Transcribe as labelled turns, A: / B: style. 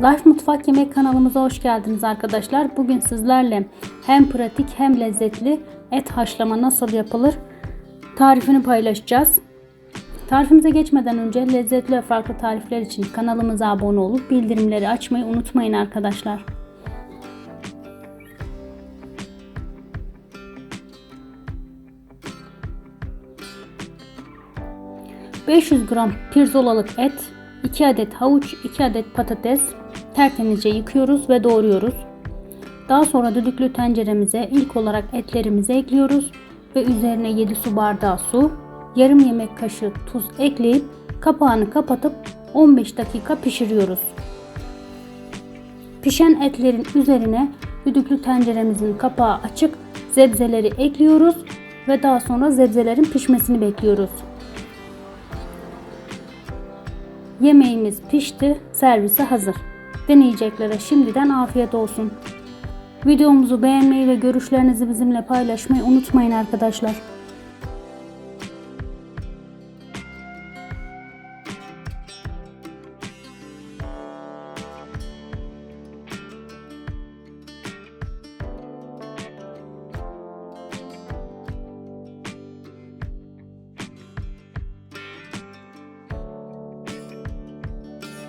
A: Life Mutfak Yemek kanalımıza hoş geldiniz arkadaşlar. Bugün sizlerle hem pratik hem lezzetli et haşlama nasıl yapılır tarifini paylaşacağız. Tarifimize geçmeden önce lezzetli ve farklı tarifler için kanalımıza abone olup bildirimleri açmayı unutmayın arkadaşlar. ...500 gram pirzolalık et, 2 adet havuç, 2 adet patates tertemizce yıkıyoruz ve doğruyoruz. Daha sonra düdüklü tenceremize ilk olarak etlerimizi ekliyoruz ve üzerine 7 su bardağı su, yarım yemek kaşığı tuz ekleyip kapağını kapatıp 15 dakika pişiriyoruz. Pişen etlerin üzerine düdüklü tenceremizin kapağı açık zebzeleri ekliyoruz ve daha sonra zebzelerin pişmesini bekliyoruz. Yemeğimiz pişti, servise hazır. Deneyeceklere şimdiden afiyet olsun. Videomuzu beğenmeyi ve görüşlerinizi bizimle paylaşmayı unutmayın arkadaşlar.